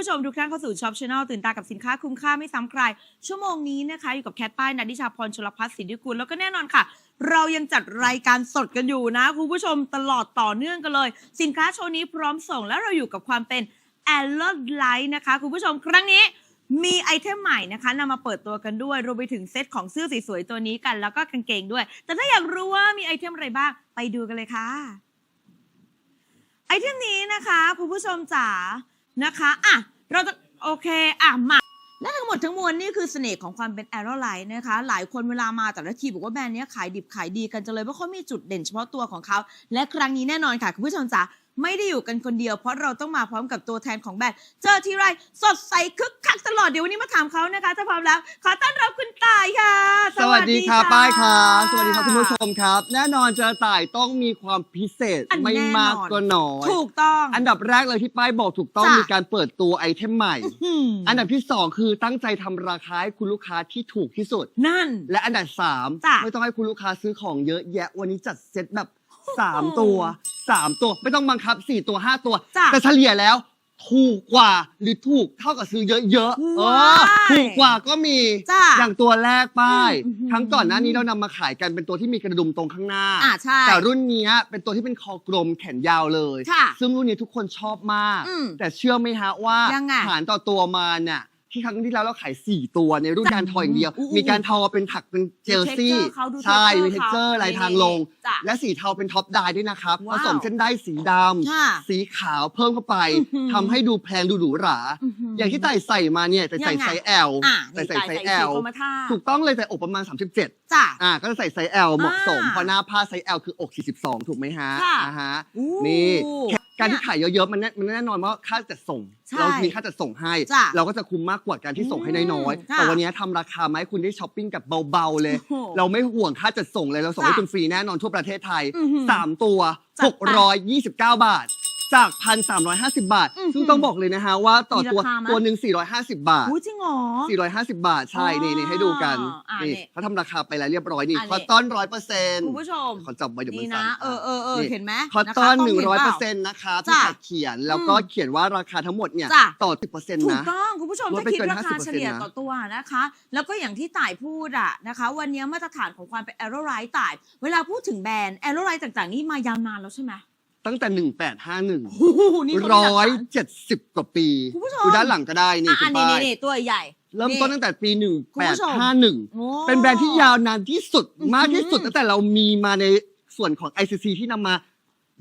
ผู้ชมทุกท่านเข้าสู่ช็อปชาแนลตื่นตากับสินค้าคุ้มค่าไม่ซ้ำใคร ชั่วโมงนี้นะคะ อยู่กับแคทป้ายนัดิชาพรชลพัฒน์สินดิกุลแล้วก็แน่นอนค่ะ เรายังจัดรายการสดกันอยู่นะคุณผู้ชมตลอดต่อเนื่องกันเลย สินค้าโชว์นี้พร้อมส่งและเราอยู่กับความเป็น a l l o l i g h t นะคะคุณผู้ชมครั้งนี้มีไอเทมใหม่นะคะนำมาเปิดตัวกันด้วยรวมไปถึงเซตของเสื้อสวยๆตัวนี้กัน แล้วก็กางเกงด้วย แต่ถ้าอยากรู้ว่ามีไอเทมอะไรบ้างไปดูกันเลยค่ะไอเทมนี้นะคะคุณผู้ชมจ๋า นะคะอะเราจะโอเคอะมาและทั้งหมดทั้งมวลนี่คือเสน่ห์ของความเป็นแอโรไลน์นะคะ หลายคนเวลามาแต่ละทีบอกว่าแบรนด์นี้ขายดิบขายดีกันจังเลยเพราะเขามีจุดเด่นเฉพาะตัวของเขา และครั้งนี้แน่นอนค่ะ คุณผู้ชมจ๋า ไม่ได้อยู่กันคนเดียว เพราะเราต้องมาพร้อมกับตัวแทนของแบรนด์เจอทีไรสดใสคึกคักตลอดเดี๋ยววันนี้มาถามเขานะคะ ถ้าพร้อมแล้ว ขอต้อนรับคุณต่ายค่ะสวัสดีครับป้ายครับสวัสดีครับคุณผู้ชมมครับ แน่นอนเจอต่ายต้องมีความพิเศษอันไม่แน่นอน มากก็น้อยถูกต้อง อันดับแรกเลยที่ป้ายบอกถูกต้องจ้ะ มีการเปิดตัวไอเทมใหม่ อืมอันดับที่สองคือตั้งใจทำราคาให้คุณลูกค้าที่ถูกที่สุด นั่น และอันดับสามจ้ะไม่ต้องให้คุณลูกค้าซื้อของเยอะแยะวันนี้จัดเซตแบบสามโอ้โหตัว สามตัว ไม่ต้องบังคับสี่ตัวห้าตัว จ้ะแต่เฉลี่ยแล้ว ถูกกว่าหรือถูกเท่ากับซื้อเยอะๆเอว้าอยถูกกว่าก็มีจ้าอย่างตัวแรกป้ายอืม ครั้งก่อนหน้านี้เรานำมาขายกันเป็นตัวที่มีกระดุมตรงข้างหน้า อ่าใช่ แต่รุ่นเนี้ยเป็นตัวที่เป็นคอกลมแขนยาวเลย ค่ะซึ่งรุ่นนี้ทุกคนชอบมาก อืมแต่เชื่อไหมฮะว่ายังไง ฐานต่อตัวมาเนี่ย ที่ครั้งที่แล้วเราขาย4ตัวในรุ่นจ้ะการทออย่างเดียวอู้มีการทอเป็นถักเป็นเจลซี่มี texture เขาดูใช่ texture มีเท็กเจอร์เขาลายทางลง จ้ะและสีเทาเป็นท็อปไดด้วยนะครับผว้าวสมเส้นได้สีดค่ะำสีขาวเพิ่มเข้าไปอื้อหือ ทำให้ดูแพงดูหรูหรา อย่างที่ไต่ใส่มาเนี่ยแต่ใส่ยังไงไซส์ L อะแต่ใส่นี่ไซส์จ่าย L สีกรมท่าถูกต้องเลยแต่อกประมาณ 37จ้ะ อ่าก็จะใส่ไซส์ L เหมาะสมอ่าเพราะหน้าผ้าไซส์ L คืออก 42 ถูกไหมฮะค่ะ อ่าฮะ อู้ นี่แค่การเนี่ที่ยขายเยอะๆมันแน่มันแน่นอนว่าค่าจัดส่ง ใช่เรามีค่าจัดส่งให้ จ้ะ เราก็จะคุ้มมากกว่าการที่ส่งให้น้อยอืมๆค่ะแต่วันนี้ทำราคามาให้คุณได้ช้อปปิ้งกับเบาๆเลย โอ้โหเราไม่ห่วงค่าจัดส่งเลย เราส่งให้จ้ะคุณฟรีแน่นอนทั่วประเทศไทย อื้อหือ3 ตัว จัดไป 629 บาท จาก 1,350 บาท อื้อหือซึ่งต้องบอกเลยนะฮะว่าต่อตัวมีราคาไหมตัวหนึ่ง450 บาทอู้จริงเหรอ 450 บาทใช่นี่นี่ให้ดูกันอ่านี่นี่เขาทำราคาไปแล้วเรียบร้อยนี่อ่านี่ คอตตอนร้อยเปอร์เซ็นต์คุณผู้ชม ขอจับไว้เดี๋ยวมันนี่สั่นะนเออเออเออเห็นไหมคอตตอนนะคะหนึ่งร้อยกเปล้อองร์เซ็นต์นะคะจ้ะที่เขียนแล้วก็อืมเขียนว่าราคาทั้งหมดเนี่ยจ้ะ ต่อสิบเปอร์เซ็นต์ถูกนะ ต้อง คุณผู้ชมลดถ้าไปคิดเกินราคา50%เฉลี่ยนะต่อตัวนะคะ แล้วก็อย่างที่ต่ายพูดอะนะคะ วันนี้มาตรฐานของความเป็นแอโรไ h ต์ต่าย เวลาพูดถึงแบรนด์แอโรไ h ต์ต่างๆ นี่มายาวนานแล้วใช่ไหม ตั้งแต่หนึ่งแปดห้าหนึ่งโอ้โหนี่เขามีหลักร้อยฐานเจ็ดสิบกว่าปีคุณผู้ชม ดูด้านหลังก็ได้นี่อะคุอัณนนี้ป้ายนี่นี่ตัวใหญ่ เริ่มต้นตั้งแต่ปีหนึ่งคุณแปผู้ดชมห้าหนึ่งโอ้เป็นแบรนด์ที่ยาวนานที่สุดอื้อหือมากที่สุด ตั้งแต่เรามีมาในส่วนของ ICC ที่นำมา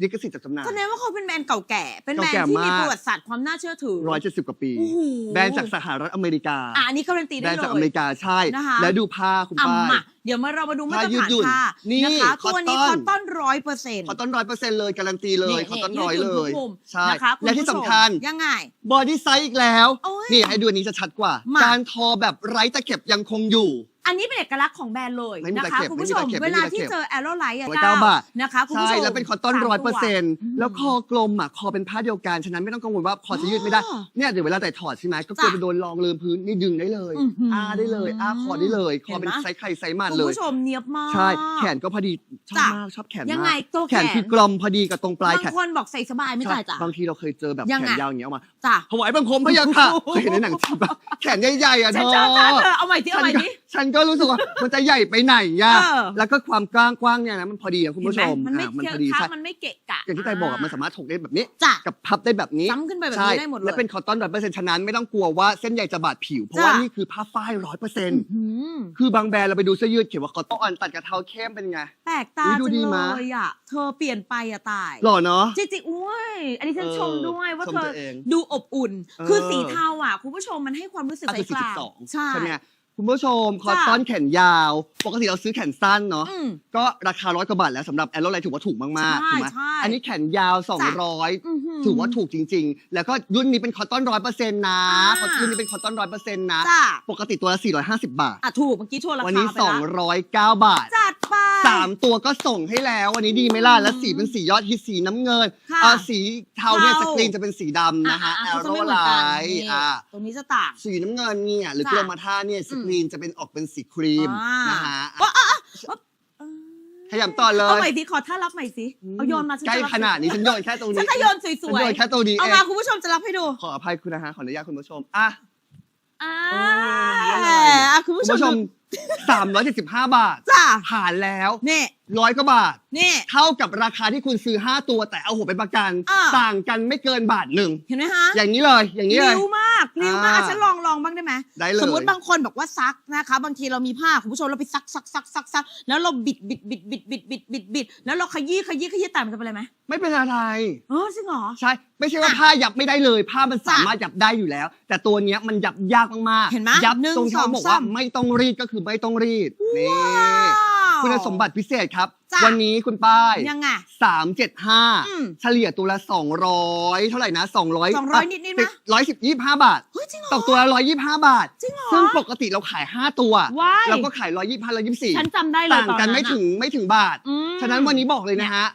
ลิขสิทธิ์จากจำหน่าย แสดงว่าเขาเป็นแบรนด์เก่าแก่ เป็นแบรนเก่าด์แก่ที่มีมากประวัติศาสตร์ความน่าเชื่อถือ ร้อยเจ็ดสิบกว่าปี โอ้โห แบรนด์จากสหรัฐอเมริกา อะอันนี้การันตีแบรได้นด์เลจากอเมย ริกาใช่ นะคะ และดูผ้าคุณอะป้าย มาเดี๋ยวมาเรามาดูมาตรผ้ายืดฐานหยุ่นค่ะนี่นะคะคอตตอนตัวนี้คอตตอนร้อยเปอร์เซ็นต์คอตตอนร้อยเปอร์เซ็นต์เลย การันตีเลยนี่คอตตอนนี่ร้อยยืดหยุ่เลนยทุกมุมใช่ นะคะคุณและที่ผู้ชสำมคัญ ยังไง บอดี้ไซส์อีกแล้ว โอ้ยนี่ให้ดูอันนี้จะชัดกว่า มา การทอแบบไร้ตะเข็บยังคงอยู่ อันนี้เป็นเอกลักษณ์ของแบรนด์เลยไม่มีนะตะคะเข็บคุณผู้ชมไม่มีตะเข็บเวลาไม่มีตะเข็บที่เจอแอโรไลท์อะร้อยเก้าบาทนะคะคุณผู้ใช่ชมแล้วเป็นคอตตอนสามร้อยตัเปอร์เซ็นต์มแล้วคอกลมอะคอเป็นผ้าเดียวกันฉะนั้นไม่ต้องกังวลว่าคอจะยืดไม่ได้อ๋อเนี่ยเดี๋ยวเวลาแต่ถอดใช่ไหมก็กลัวจ้ะไปโดนรองเลืมพื้นนี่ดึงได้เลยอื้อหืออ้าได้เลยอ้าคอได้เลย คอเป็นเห็นไหมไซส์ไข่ไซส์มันคุณเลยผู้ชมเนียบมากใช่แขนก็พอดีชอบจ้ะมากชอบแขนยังไงมากตัวแขแขนนคือกลมพอดีกับตรงปลายแขบางนคนบอกใส่สบายไม่ใช่ได้จ้ะบางทีเราเคยเจอแบบยังแขไงนยาวอย่างเงี้ยออกมาจ้ะถวายบังคมพระยาค่ะเคยเห็นในหนังที่แบบแขนใหญ่ๆอะเธฉันอชอบมากเธอเอาใหม่ที่เอาฉัใหม่นก็ที่ฉันก็รู้สึกว่ามันจะใหญ่ไปไหนอะเออ แล้วก็ความกว้างกว้างเนี่ยนะมันพอดีอะคุณผู้ชมเห็นไหมันไม่อะมันเกะพอดีกะใช่มันไม่เกะกะอย่างที่ไตบอกอะมันสามารถถกได้แบบนี้ จ้ะกับพับได้แบบนี้ ซ้ำขึ้นไปแบบใช่ นี้ได้หมดเลยและเป็นคอตตอนร้อยเปอร์เซ็นต์ฉะนั้นไม่ต้องกลัวว่าเส้นใยจะบาดผิว เพราะจ้ะว่านี่คือผ้าฝ้ายร้อยเปอร์เซ็นต์อื้อหือคือบางแบรนด์เราไปดูเสื้อยืดเขียนว่าคอตตอนตัดกับเทาเข้มเป็นไง แปลกตาอุ๊ยจัดูงดีเลมะ ยอะ เธอเปลี่ยนไปอะตายหล่อเนาะ จริงๆอุ้ยอันนี้ฉันเออชมด้วยว่าชมเธอตัวเองดูอบอุ่น เออ คือสีเทาอะ คุณผู้ชมมันให้ความรู้สึกอะใสคือกลาง42ใช่ ใช่ไหม คุณผู้ชมคอตตอนแขนยาว ปกติเราซื้อแขนสั้นเนาะอืม ก็ราคาร้อยกว่าบาทแล้วสำหรับแอโรไลท์ถือว่าถูกมากๆใช่ถูกไหมใช่อันนี้แขนยาว200 อื้อหือ ถือว่าถูกจริง ๆ แล้วก็รุ่นนี้เป็นคอตตอนร้อยเปอร์เซ็นต์นะอ่าคอตรุ่นนี้เป็นคอตตอนร้อยเปอร์เซ็นต์นะ จ้าปกติตัวละ450 บาท อะถูกเมื่อกี้ชวนราคาวันนี้ ไปละ209 บาท จัดไปสามตัวก็ส่งให้แล้ว วันนี้ดีไหมล่ะ แล้วสีเป็นสียอดฮิตสีน้ำเงินค่ะอ่าสีเทาเนี่ยเทาสกรีนจะเป็นสีดำนะฮะอ่แออ่โรเขาจะไม่เหไลมือนกันท์นี่อ่า ตรงนี้จะต่าง สีน้ำเงินเนี่ยหรือจ้ะ กรมท่าเนี่ยสกรีนจะเป็นออกเป็นสีครีมอ่านนะฮะ ว่าอะอะเอ้ย ขยับต่อเลเอาย ใหม่สิขอท่ารับใหม่สิเอาโยนมาฉันใกล้จะรับขนาดนี้ฉันโยนแค่ตรงฉันี้นจะโยนสฉันวยโยนแค่ตรงนี้ๆ เอเอางมาคุณผู้ชมจะรับให้ดูขออภัยคุณนะฮะขออนุญาตคุณผู้ชมอะ อ่าโอ้ยอะคุณคุณผู้ชมผู้ชมสามร้อยเจ็ดสิบห้าบาทจ้าผ่านแล้วนี่ร้อยกว่าบาท นี่ เท่ากับราคาที่คุณซื้อ 5 ตัวแต่เอาหัวเป็นประกัน อ่า ต่างกันไม่เกินบาทหนึ่งเห็นไหมฮะอย่างนี้เลยอย่างนี้เลยริ้วมากริ้วมากอ่าอะฉันลองลองบ้างได้ไหมได้เลย สมมติบางคนบอกว่าซักนะคะ บางทีเรามีผ้าคุณผู้ชมเราไปซักซักซักซักซักแล้วเราบิดบิดบิดบิดบิดบิดบิดบิดแล้วเราขยี้ขยี้ขยี้แต่มันจะเป็นอะไรไหมไม่เป็นอะไร เออจริงเหรอ ใช่ ไม่ใช่ว่าอะผ้ายับไม่ได้เลย ผ้ามันจ้ะสามารถยับได้อยู่แล้ว แต่ตัวเนี้ยมันยับยากมากๆเห็นไหมยับหนึ่งตรงที่สองเขาบอกสาว่าม ไม่ต้องรีดก็คือไม่ต้องรีดนี่ ว้าว คุณสมบัติพิเศษครับ จ้ะ วันนี้คุณป้าย ยังไงสามเจ็ดห้าอืมเฉลี่ยตัวละสองร้อยเท่าไหร่นะสองร้อย200นิดๆไหมร้อยสิบยี่ห้าบาท เฮ้ยจริงเหรอตกตัวละร้อยยี่ห้าบาท จริงเหรอซึ่งปกติเราขายห้าตัว ว้ายเราก็ขายร้อยยี่ห้าร้อยยี่สี่ฉันจำได้เลยต่างตอนกันนั้นไม่อะถึงไม่ถึงบาท อืม ฉะนั้นวันนี้บอกเลยนะฮะ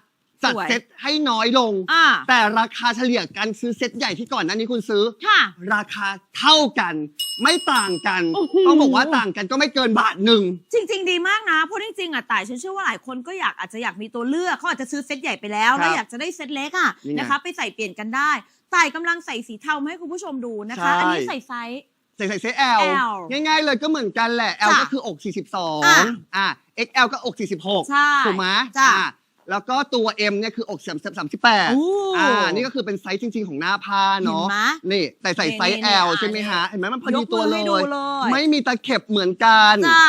จัดสวยเซ็ตให้น้อยลง อ่า แต่ราคาเฉลี่ยการซื้อเซ็ตใหญ่ที่ก่อนหน้านี้คุณซื้อ ค่ะ ราคาเท่ากัน ไม่ต่างกันโอ้โห ต้องบอกว่าต่างกันก็ไม่เกินบาทหนึ่ง จริง ๆ ดีมากนะเพราะจริงๆอะต่ายฉันเชื่อว่าหลายคนก็อยากอาจจะอยากมีตัวเลือกเขาอาจจะซื้อเซตใหญ่ไปแล้ว ครับแล้วอยากจะได้เซตเล็กอะนี่ไงนะคะ ไปใส่เปลี่ยนกันได้ต่ายกำลังใส่สีเทามาให้คุณผู้ชมดูนะคะ ใช่ อันนี้ใส่ไซส์ ใส่ใส่เซต L L ง่ายๆเลยก็เหมือนกันแหละ L จ้ะก็คืออกอะ42อ่า XL ก็อก 46 ใช่ถูกไหมจ้ะ อ่า แล้วก็ตัว M เนี่ยคืออก38โอ้อ่า นี่ก็คือเป็นไซส์จริง ๆ ของหน้าผ้าเห็นเนาะไหมนี่ แต่ใส่ไซส์ นี่ L นี่ใช่ไหมฮะ เห็นไหมมันพอยดีกตัวมือเลให้ดูยเลย ไม่มีตะเข็บเหมือนกัน จ้า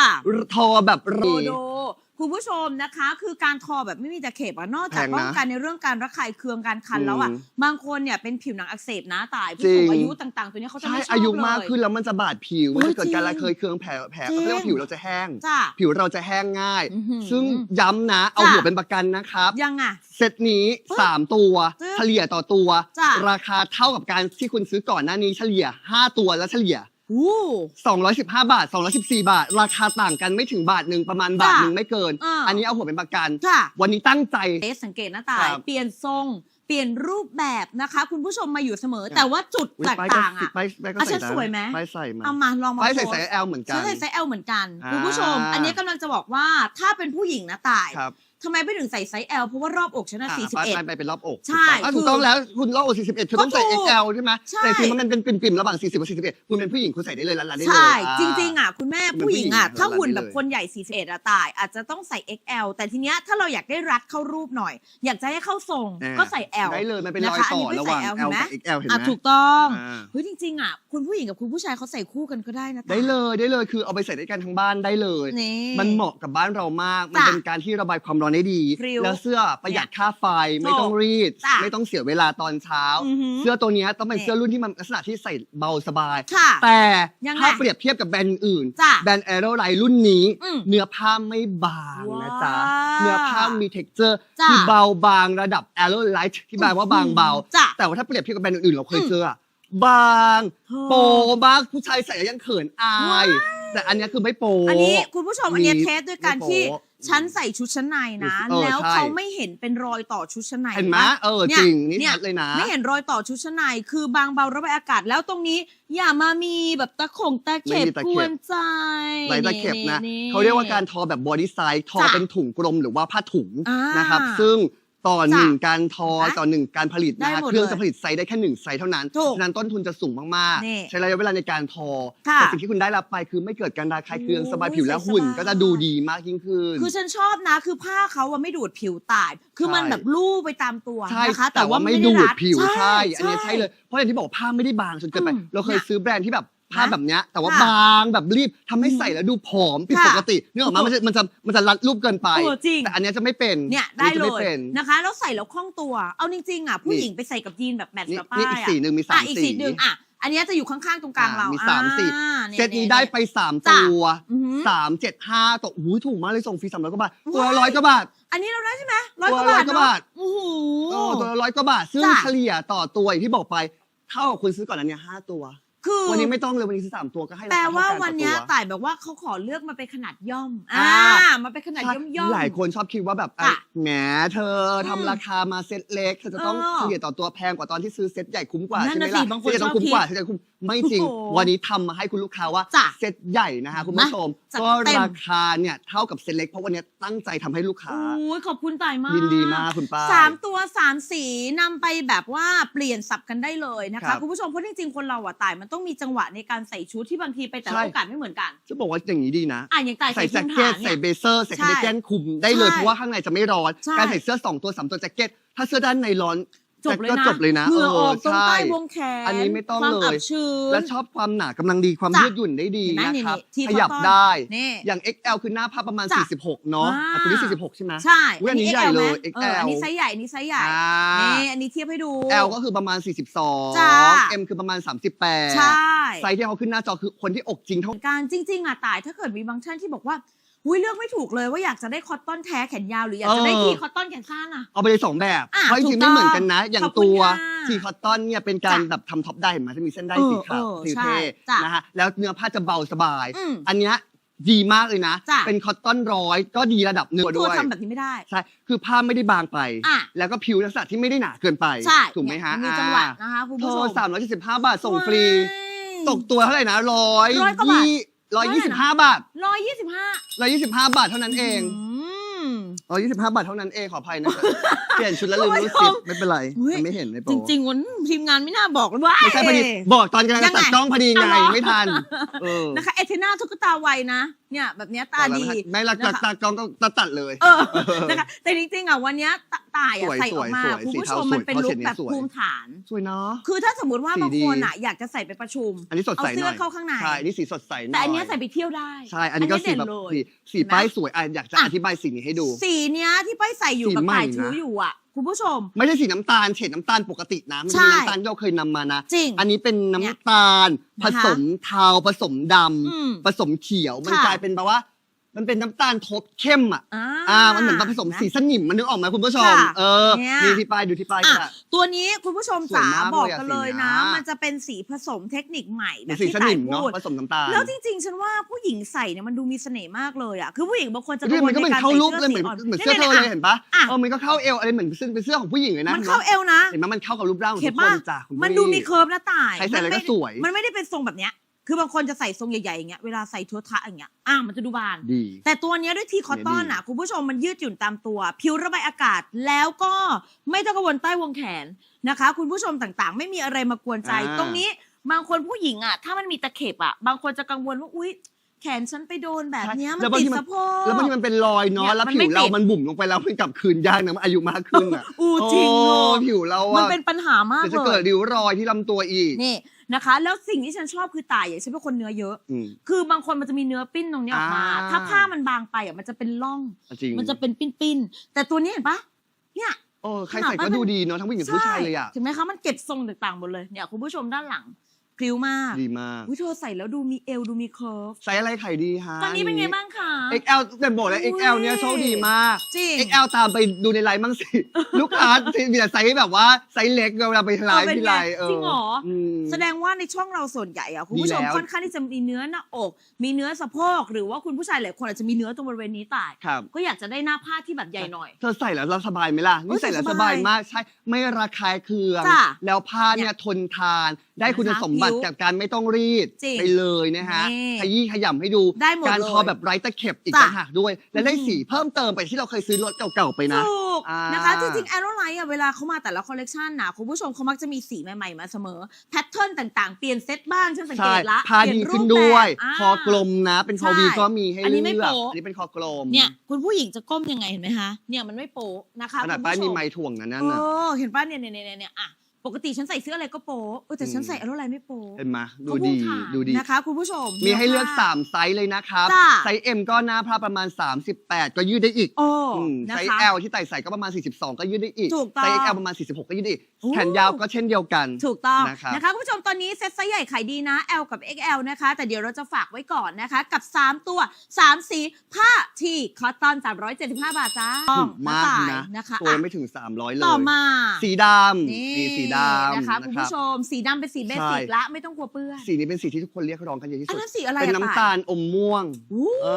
ทอแบบโดรี โด คุณผู้ชมนะคะ คือการทอแบบไม่มีตะเข็บอะนอกจากแพงนะป้องกันในเรื่องการระคายเคืองการคันแล้วอะอืม บางคนเนี่ยเป็นผิวหนังอักเสบนะตายผู้จริสูงงอายุต่างๆ ตัวเนี้ยเขาจะใช่ไม่ชอบอายุเลยมากขึ้นแล้วมันจะบาดผิวโอ้มันยจะเกิดการจริงระเคยเคืองแผลแผลจริง เขาเรียกว่าผิวเราจะแห้ง จ้าผิวเราจะแห้งง่าย อื้อหือซึ่งย้ำนะ เอาจ้ะ หัวเป็นประกันนะครับ ยังอะเซตนี้ปึ๊บ3ตัวปึ๊บเฉลี่ยต่อตัว จ้ะ ราคาเท่ากับการที่คุณซื้อก่อนหน้านี้เฉลี่ย 5 ตัวแล้วเฉลี่ยอู้ 215 บาท 214 บาท ราคาต่างกันไม่ถึงบาทหนึ่งประมาณบาทจ้ะหนึ่งไม่เกิน อ่า อันนี้เอาหัวเป็นประกัน ค่ะวันนี้ตั้งใจ เอสสังเกตหน้าตาย ครับเปลี่ยนทรง เปลี่ยนรูปแบบนะคะ คุณผู้ชมมาอยู่เสมอ ครับ แต่ว่าจุดอุ๊ยแตกป้ยต่างอะป้ายป้ายก็อะใส่ฉันสวยไหมป้ายใส่มาเอามาลองมาป้ายใส่โพสไซส์ L เหมือนกัฉัน นใส่ไซส์ L เหมือนกัน อ่า คุณผู้ชม อันนี้กำลังจะบอกว่าถ้าเป็นผู้หญิงนะตาย ครับ ทำไมไม่ถึงใส่ไซส์ L เพราะว่ารอบอกฉันนะอะป้าย41ป้ายไปเป็นรอบอกใช่ถูกต้องอะถูกต้องแล้วคุณรอบอก41คือต้องใส่ ก็ถูก XL ใช่ไหมใช่ แต่จริงๆมันเป็นปิ่มๆระหว่าง40กับ41คุณเป็นผู้หญิงคุณใส่ได้เลยรันๆได้เลยใช่ อ่า จริงๆอะคุณแม่เป็นผู้หญิงอะผู้หญิงถ้าหุ่นเราแบรับดได้เลยคนใหญ่ 41อะตาย อาจจะต้องใส่ XL แต่ทีเนี้ยถ้าเราอยากได้รัดเข้ารูปหน่อย อยากจะให้เข้าทรงอ่า ก็ใส่ L ได้เลยมันเป็นรอยนะคะต่ออันนี้ไม่ระหว่างใส่ L เห็ L นไหมกับ XL เห็นอะไหมถูกต้องอ่า เฮ้ยจริงๆอะคุณผู้หญิงกับคุณผู้ชายเขาใส่คู่กันก็ได้นะตาได้เลยได้เลยคือเอาไปใส่ด้วยกันทั้งบ้านได้เลย นี่ มันเหมาะกับบ้านเรามาก มันจ้ะ เป็นการที่ระบายความร้อนได้ดี พริ้วแล้วเสื้อประหยัดค่าไฟไม่ต้องรีด จ้ะไม่ต้องเสียเวลาตอนเช้า อือหือเสื้อตัวเนี้ยต้องเป็นนี่เสื้อรุ่นที่มันลักษณะที่ใส่เบาสบาย ค่ะแต่ยังไง ถ้าเปรียบเทียบกับแบรนด์อื่น จ้ะ แบรนด์แอโรไลท์รุ่นนี้ อืมเนื้อผ้าไม่บางนะจ๊ะ ว้าวเนื้อผ้ามีเท็กเจอร์จ้ะ ที่เบาบางระดับแอโรไลท์ที่แปลว่าบางเบา จ้ะ แต่ว่าถ้าเปรียบเทียบกับแบรนด์อื่นๆเราเคยอืม เจออะบางเธอโปบางผู้ชายใส่แล้วยังเขินอาย แต่อันเนี้ยคือไม่โปอันนี้คุณผู้ชมอันเนี้ยมีเทสด้วยการไม่โป๊ะที่ ฉันใส่ชุดชั้นในนะ เออแล้วใช่ เขาไม่เห็นเป็นรอยต่อชุดชั้นในเห็นไหมปะ เออเนี่ยจริงนี่เนี่ย ชัดเลยนะ ไม่เห็นรอยต่อชุดชั้นในคือบางเบาระบายอากาศแล้วตรงนี้ อย่ามามีแบบตะขงตะเข็บไม่มีตะกเข็บ วนใจไหลตะเข็บนะนี่เขาเรียกว่าการทอแบบบอดี้ไซส์ทอจ้ะเป็นถุงกลมหรือว่าผ้าถุงอ่านนะครับ ซึ่ง ต่อหนึ่งการทอนะต่อหนึ่งการผลิตนะได้ฮะหมดเครื่องเลยจะผลิตไซส์ได้แค่หนึ่งไซส์เท่านั้นถูกฉะนั้นต้นทุนจะสูงมากนี่ๆ ใช้ระยะเวลาในการทอค่ะแต่สิ่งที่คุณได้รับไปคือไม่เกิดการระคายเคืองโอ้สบายผิวและใส่หุ่น สบาย ก็จะดูดีมากยิ่งขึ้น คือฉันชอบนะ คือผ้าเขาอะไม่ดูดผิวตาย คือมันใช่ แบบลู่ไปตามตัวใช่นะคะ แต่ว่าไม่ไดูดรัผิวใช่ อันนี้ใช่เลย เพราะอย่างที่บอกผ้าไม่ได้บางจนเกินไป อืมเราเคยเนี่ยซื้อแบรนด์ที่แบบ ผ้านะแบบเนี้ยแต่ว่าค่ะบางแบบรีบทำให้อืมใส่แล้วดูผอมผิดค่ะปกติเนื่องออกมามันจะมันจะมันจะรัดรูปเกินไป เออจริง แต่อันเนี้ยจะไม่เป็นเนี่ยอัได้จะเลม่ยเป็นนะคะ แล้วใส่แล้วคล่องตัว เอาจริงๆอะผู้นี่หญิงไปใส่กับยีนแบบแมทช์นี่กับป้านี่ยอีกอะสีหนึ่งมีสาอะมอีกสี สีหนึ่งอะ อันเนี้ยจะอยู่ข้างๆตรงกลางเรามีสามสี อ่าเซตนี้ได้ไปสามจ้ะตัวอือหือ สามเจ็ดห้าตัวอู้ถูกมากเลยส่งฟรีสามร้อยกว่าบาทตัวว้ายละร้อยกว่าบาท อันนี้เราได้ใช่ไหมร้อยตัวกว่าบาทร้อยกว่าเนาะบาทโอ้โห เออตัวละร้อยกว่าบาทซึ่งจ้ะ เฉลี่ยต่อตัวอย่างที่บอกไป เท่ากับคุณซื้อก่อนอันเนี้ยห้าตัว คือ วันนี้ไม่ต้องเลยวันนี้ซื้อสามตัวก็ให้รคแปลว่าเท่กัวันเนี้ยต่อตัวต่ายแบบว่าเขาขอเลือกมาเป็นขนาดย่อม อ่าอ่ามาเป็นขนาดใช่ย่อมย่อม หลายคนชอบคิดว่าแบบค่ะแหมเธอทำอืมราคามาเซ็ตเล็กเธอจะต้องเออเฉลี่ยต่อตัวแพงกว่าตอนที่ซื้อเซ็ตใหญ่คุ้มกว่านั่นใช่ไหมน่ะล่ะสิบางคนที่จะต้องชอบคุ้มกว่าคิดที่จะคุ้ม ไม่จริง โอ้โหวันนี้ทำมาให้คุณลูกค้าว่าจ้ะเซตใหญ่นะคะคุณผู้ชม จัดก็เต็ม ราคาเนี่ยเท่ากับเซตเล็กเพราะวันนี้ตั้งใจทำให้ลูกค้า โอ้ยขอบคุณต่ายมากยินดีมากคุณป้า สามตัวสามสีนำไปแบบว่าเปลี่ยนสับกันได้เลยนะครัคะบ คุณผู้ชมเพราะจริงๆคนเราอะต่ายมันต้องมีจังหวะในการใส่ชุดที่บางทีไปแต่ละใช่โอกาสไม่เหมือนกันจะบอกว่าอย่างนี้ดีนะ อะอย่างต่ายใส่ใส่แจ็ชุคดเก็ตฐานเนี่ใส่ย เบเซอร์ ใส่ใช่คาร์ดิแกนคลุมได้เลยใช่เพราะว่าข้างในจะไม่ร้อน ใช่ การใส่เสื้อ2ตัว3ตัวแจ็คเก็ต ถ้าเสื้อด้านในร้อน จบเลยก็นะจบเลยนะเหงื่อออกเตรงใต้วงแขนอันนี้ไม่ต้องความเลยอับชื้นและชอบความหนากำลังดีความจ้ะยืดหยุ่นได้ดีเห็นไหมนะครับนี่ๆที่ขยับเขาต้อนได้นี่อย่าง XL คือหน้าผ้าประมาณจ้ะ46 เนาะอ่าอะตัวนี้ 46 ใช่ไหมใช่อุ๊ยอันนี้ใหญ่ไหมเลยเออ XL อันนี้ไซส์ใหญ่อันนี้ไซส์ใหญ่อ่านี่อันนี้เทียบให้ดู L ก็คือประมาณจ้ะ42 M คือประมาณ 38ใช่ไซส์ที่เขาขึ้นหน้าจอคือคนที่อกจริงเท่าการจริงๆอะต่ายถ้าเกิดมีบางท่านที่บอกว่า อุ้ยเลือกไม่ถูกเลยว่าอยากจะได้คอตตอนแท้แขนยาวหรืออยากจะได้เออทีคอตตอนแขนสั้นอะ เอาไปเลยสองแบบ อะเพราะจริงๆถูกต้องไม่เหมือนกันนะ อย่างขอบคุณตัวค่ะทีคอตตอนเนี่ยเป็นการจ้ะแบบทำท็อปได้เห็นไหมจะมีเส้นได้เออสีขาวเออสีใช่เท่จ้ะนะฮะแล้วเนื้อผ้าจะเบาสบาย อืมอันเนี้ยดีมากเลยนะ จ้ะ เป็นคอตตอนร้อยก็ดีระดับหนึ่งตัด้ววย ทำแบบนี้ไม่ได้ ใช่ คือผ้าไม่ได้บางไป อะ แล้วก็ผิวลักษณะที่ไม่ได้หนาเกินไป ใช่ถูกไหมฮะเนี่ยมีจังหวะนะคะคุณโทผู้ชรมสามร้อยเจ็ดสิบห้าบาทส่งฟรีว้ายตกตัวเท่าไหร่นะร้อยร้อยกว่าบาทร้อย ยี่สิบห้าบาท ร้อยยี่สิบห้าร้อยยี่สิบห้าบาทเท่านั้นเองมร้อยยี่สิบห้าบาทเท่านั้นเองขออภัยนะครับ เปลี่ยนชุดแล้วลืมคุณรู้ผู้ชสิมไม่เป็นไรเฮ้ยมันไม่เห็นในโปรจริงๆวันทีมงานไม่น่าบอกเลยว่า ไม่ใช่พอดีบอกตอนกำลังยัจะงไงตัดกล้องพอดีไงเอาเหรอไม่ทันเออ นะคะ เอเทนาทุกตาไวนะเนี่ยแบบเนี้ยตาดีไม่รักนะคะตัดกล้องก็ตัดตัดเลยเออนะคะแต่จริงๆอะวันเนี้ยตาตายอะสวยใส่ออกมาสวยคุณผู้สีชเทามมันเป็นสวยลุคเขาเขียนแบบสวยภูมิฐานสวยเนาะคือถ้าสมมติว่าสีบางดีคนอะอยากจะใส่ไปประชุม อันนี้สดเอาใสหเสื้น่ออยเข้าข้างในใช่อันนี่สีสดใสหน่อยแต่อันเนี้ยใส่ไปเที่ยวได้ใช่อันนี้ก็สีแบบเด่นเลยสีสีเห็นไหมป้ายสวยอะอยากจะอะอธิบายสีนี้ให้ดู สีเนี้ยที่ป้ายใส่อยู่สีกับใหม่ต่ายนะถืออยู่อะ คุณผู้ชม ไม่ใช่สีน้ำตาลเฉดน้ำตาลปกตินะไม่ใช่ใช่น้ำตาลที่เราเคยนำมานะ จริงอันนี้เป็นน้ำเนี่ยตาล ผสมเทาผสมดอืมำผสมเขียวมันค่ะ กลายเป็นแบบว่า มันเป็นน้ำตาลทบเข้มอะอ่าอ่ามันเหมือนผสมนะสีสนิมมันนึกออกไหมคุณผู้ชม ค่ะเออเนี่ย นี่ที่ป้ายดูที่ป้ายอะค่ะตัวนี้คุณผู้ชมสวยจ๋ามากบอกเลยอะกันเลยสีนะเนี้ยมันจะเป็นสีผสมเทคนิคใหม่แบเป็นบสีที่สต่านิยมเนาะพูด ผสมน้ำตาลแล้วจริง ๆ ฉันว่าผู้หญิงใส่เนี่ยมันดูมีเสน่ห์มากเลยอะ คือผู้หญิงบางคนจะดูมันก็เหมือนเข้ารูปเลยเหมือนใส่เหมือนเสื้อเธอเลยเห็นปะอะ เออมันก็เข้าเอวอะไรเหมือนเป็นเสื้อของผู้หญิงเลยนะมันเข้าเอวนะ เห็นไหมมันเข้ากับรูปร่างของเข็ทุดกคมากนจ้ะคุณมันพี่ดูมีเคิร์ฟนะต่ายใครใส่อะไรก็มันม่สวย มันไม่ได้เป็นทรงแบบเนี้ย คือบางคนจะใส่ทรงใหญ่ๆอย่างเงี้ยเวลาใส่ทัวทะอย่างเงี้ยอะมันจะดูบาน ดี แต่ตัวเนี้ยด้วยทีคอตตอนเนี่ยดีอะคุณผู้ชมมันยืดหยุ่นตามตัว ผิวระบายอากาศแล้วก็ไม่ต้องกังวลใต้วงแขนนะคะ คุณผู้ชมต่างๆ ไม่มีอะไรมากวนใจตรงนี้บางคนผู้หญิงอะ ถ้ามันมีตะเข็บอะ บางคนจะกังวลว่าอุ๊ย แขนฉันไปโดนแบบเนี้ยมันแล้วบางติดทีมันสะโพก แล้วบางทีมันเป็นรอยเนาะ เนี่ยแล้วมันผิไม่วเราติด มันบุ่มลงไปแล้วมันกลับคืนยากนะมันอายุมากขึ้นอะอู้จริงโอ้เนอะผิวเรามันอะเป็นปัญหามากเดี๋ยวเลจะเกิดย ริ้วรอยที่ลำตัวอีก นี่ นะคะ แล้วสิ่งที่ฉันชอบคือตายอย่างฉันเป็นคนเนื้อเยอะ อืม คือบางคนมันจะมีเนื้อปิ้นตรงเนี้ยออกมา อ่า ถ้าผ้ามันบางไปอะมันจะเป็นร่อง จริงมันจะเป็นปิ้นๆ แต่ตัวนี้เห็นปะเนี่ย โอ้ใครใส่ก็ดูดีเนาะทั้งผู้หญิงกับผู้ชายเลยอะ ใช่เห็นไหมคะมันเก็บทรงต่างๆหมดเลยเนี่ยคุณผู้ชมด้านหลัง พริ้วมากดีมาก อุ้ยเธอใส่แล้วดูมีเอวดูมีเคิร์ฟไซส์อะไรไข่ดีฮะตอนนี้เป็นไงบ้างคะ XL แต่บอกเลยอุ้ย XL เนี่ยโชคดีมาก จริง XL ตามไปดูในไลน์บ้างสิ ลูกค้ามีแต่ไซส์แบบว่าไซส์เล็กเวลาไปไลน์เออเป็นที่ไลน์ไงเออจริงเหรอมแสดงว่าในช่องเราส่วนใหญ่อะคุณผู้ชมดีแล้วค่อนข้างที่จะมีเนื้อหน้าอก มีเนื้อสะโพกหรือว่าคุณผู้ชายหลายคนอาจจะมีเนื้อตรงบริเวณนี้ตายครับก็อยากจะได้หน้าผ้าที่แบบใหญ่หน่อย เธอใส่แล้วเราสบายไหมล่ะโอ้ยนี่ใส่แล้วใส่สสบาบายยมากใช่ไม่ระคายเคืองจ้ะแล้วผ้าเนี่ยทนทานได้คุณนะคะสมบัติผิวจากการไม่ต้องรีดจริงไปเลยนะฮะนี่ขยี้ขยำให้ดูได้หมดการเลยทอแบบไร้ตะเข็บอีกจ้ะ ต่างหากด้วย และได้อืมสีเพิ่มเติมไปที่เราเคยซื้อรถเก่าๆไปนะ ถูกอ่านนะคะ จริงๆแอโรไลท์อะเวลาเขามาแต่ละคอลเลกชันนะคุณผู้ชมเขามักจะมีสีใหม่ๆมาเสมอ แพทเทิร์นต่างๆ เปลี่ยนเซตบ้างฉันสังเกใช่ตละผ้าเปลี่ดียนรูขึ้นปด้วย แบบา คอกลมนะ เป็นคอใช่วีก็มีให้อันนี้เลืไม่อกโป๊ะ อันนี้เป็นคอกลมเนี่ยคุณผู้หญิงจะก้มยังไงเห็นไหมคะเนี่ยมันไม่โป๊ะนะคะขนาดคุณป้ายผู้ชมีมไม้ถ่วงนะนั่นเอน่ะอเห็นป่ะเนี่ยเนี่ยเนี่ยเนี่ยอะ ปกติฉันใส่เสื้ออะไรก็โป๊ะเออแต่ฉันอืมใส่แอโรไลท์ไม่โป๊ะ เห็นไหมดูเขาภูดีมิฐานดูดี นะคะคุณผู้ชมมีให้เลือกผ้า3ไซส์เลยนะครับ จ้ะ ไซส์ M ก็หน้าผ้าประมาณ 38 ก็ยืดได้อีกโอ้อืมนะไซส์ คะ L ที่ไต่ใส่ก็ประมาณ 42 ก็ยืดได้อีก ถูกต้องไซส์ XL ประมาณ 46 ก็ยืดได้อีกอู้แขนยาวก็เช่นเดียวกัน ถูกต้องนะครับ นะคะคุณผู้ชมตอนนี้เซ็ตไซส์ใหญ่ขายดีนะ L กับ XL นะคะ แต่เดี๋ยวเราจะฝากไว้ก่อนนะคะ กับ 3 ตัว 3 สีผ้าทีคอตตอน 375 บาทจ้าถูกมากต่ายนะนะคะตัวอะไม่ถึง 300 เลย ต่อมา สีดำนี่นี่สีดำนะคะคุณรับผู้ชม สีดำเป็นสีเบสิกใช่ละไม่ต้องกลัวเปื้อน สีนี้เป็นสีที่ทุกคนเรียกร้องกันเยอะที่อันสุดนั้นสีอะไรเป็นอะน้ำยตาลอมม่วงอู้เอ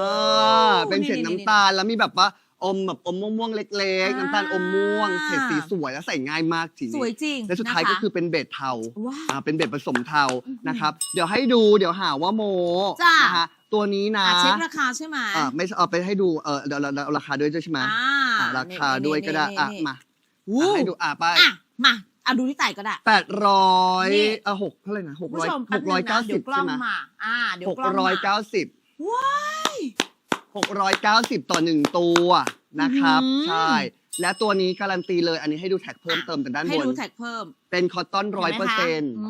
อเป็นเฉดน้ำตาลแล้วมีแบบว่าอมแบบอมม่วงๆเล็กๆอ่าน้ำตาลอมม่วงเฉดสีสวยแล้วใส่ง่ายมากสีสนี้วยจริงและสุดท้ายนะะก็คือเป็นเบจเทาว้าวอ่าเป็นเบจผสมเทาอื้อหือนะครับ เดี๋ยวให้ดูเดี๋ยวหาว่าโมจ้ะนะคะตัวนี้นะอะเช็คราคาใช่ไหมอ่าไม่เอาไปให้ดูเออเดี๋ยวเราเอาราคาด้วยใช่ไหมอ่าอ่าราคาด้วยก็ได้อะนี่มาวู้อะให้ดูอะไปอะมา อะดูที่ไต่ก็ได้ แปดร้อยนี่เออหกเท่าไหร่นะหกคุณร้อยผู้ชมหกร้อยเก้าสิบแป๊บนึงนะเดี๋ยวกล้ใช่องไหมมาอ่าเดี๋ยวหกกล้องร้อยมาเก้าสิบว้ายหกร้อยเก้าสิบต่อหนึ่งตัวนะครับอื้อหือใช่ และตัวนี้การันตีเลย อันนี้ให้ดูแท็กเพิ่มเติมแต่ด้านให้บนดูแท็กเพิ่ม เป็นคอตตอนร้อยเปอร์เซ็นต์ห็ไหมค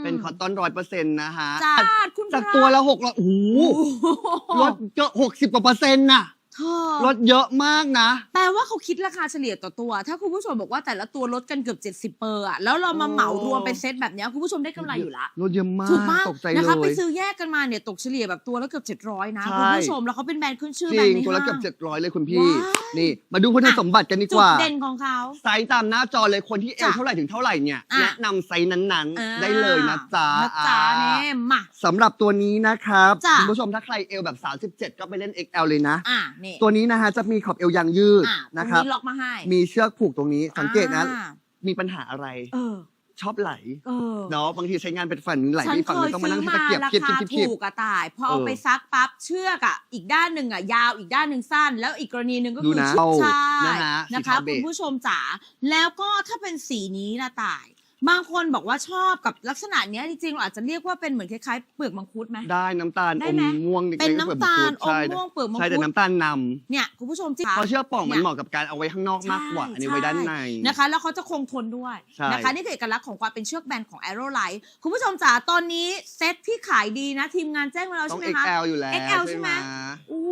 ะเป็นคอตตอนร้อยเปอร์เซ็นต์นะฮะจ้าคุณจากพระตัวละหกร้อยโอ้โหโอ้โหลดเกือบหกสิบกว่าเปอร์เซ็นต์น่ะเธอ ลดเยอะมากนะ แปลว่าเขาคิดราคาเฉลี่ยต่อตัว ถ้าคุณผู้ชมบอกว่าแต่ละตัวลดกันเกือบ70เปอร์อะแล้วเรามาโอ้เหมารวมเป็นเซตแบบเนี้ยคุณผู้ชมได้กำไรอยู่ละลดเยอะมาถูกกมากตกใจนะคะเลไปย ซื้อแยกกันมาเนี่ยตกเฉลี่ยแบบตัวละเกือบ700นะใช่ คุณผู้ชมแล้วเขาเป็นแบรนด์ขึ้นชื่อจแบรรินงด์ในตัวละห้างเกือบเจ็ดร้อยเลยคุณพี่ ว้าย นี่ มาดูคุณสมบัติกันดีจุกดว่า เด่นของเขา ไซส์ตามหน้าจอเลยคนที่เอวจ้ะเท่าไหร่ถึงเท่าไหร่เนี่ยอะ แนะนำไซส์นั้นอ่าๆ ได้เลยนะจ๊ะนะจ๊ะอ่า เนี่ยมา สำหรับตัวนี้นะครับ จ้ะ คุณผู้ชมถ้าใครเอวแบบ 37 ก็ไปเล่น XL เลยนะ อะนี่ตัวนี้นะฮะจะมีขอบเอวยางยืดอะตรงนะครับนี้ล็อกมาให้มีเชือกผูกตรงนี้สังเกตนะ อ่ามีปัญหาอะไรเออชอบไหลเออเนาะบางทีใช้งานเป็นฝั่งหนึงไหลฉันไปฝั่งเคหนึยงต้องมาซื้นั่องใช้มาตะเกียบราเคียบคาเคียบเคียบ ถูกอะตาย พอเอาเออไปซักปั๊บเชือกอะอีกด้านหนึ่งอะยาวอีกด้านหนึ่งสั้น แล้วอีกกรณีหนึ่งก็ดูคือนะชิดชานะฮะนะคะสีเทาเบจ คุณผู้ชมจ๋าแล้วก็ถ้าเป็นสีนี้นะตาย บางคนบอกว่าชอบกับลักษณะเนี้ยจริงๆเราอาจจะเรียกว่าเป็นเหมือนคล้ายๆเปลือกมังคุดไหม ได้น้ำตาลได้อมไหมม่วงด็กๆเป็นก็น้ำปิดตาลใช่อมม่วงเปลือกมังใช่คุแต่ดน้ำตาลนำเนี่ยคุณผู้ชมจ๋าเพราะเชือกป่องเนี่มันยเหมาะกับการเอาไว้ข้างนอกมากกว่าใช่อันนี้ไว้ด้านใน นะคะ แล้วเขาจะคงทนด้วยใช่ นะคะนี่คือเอกลักษณ์ของความเป็นเชือกแบนของ a e r o l i g h t คุณผู้ชมจ๋าตอนนี้เซตที่ขายดีนะ ทีมงานแจ้งมาแล้วต้อใช่ง ไหมคะ XL อยู่แล้ว XL ใช่ไหม โอ้โห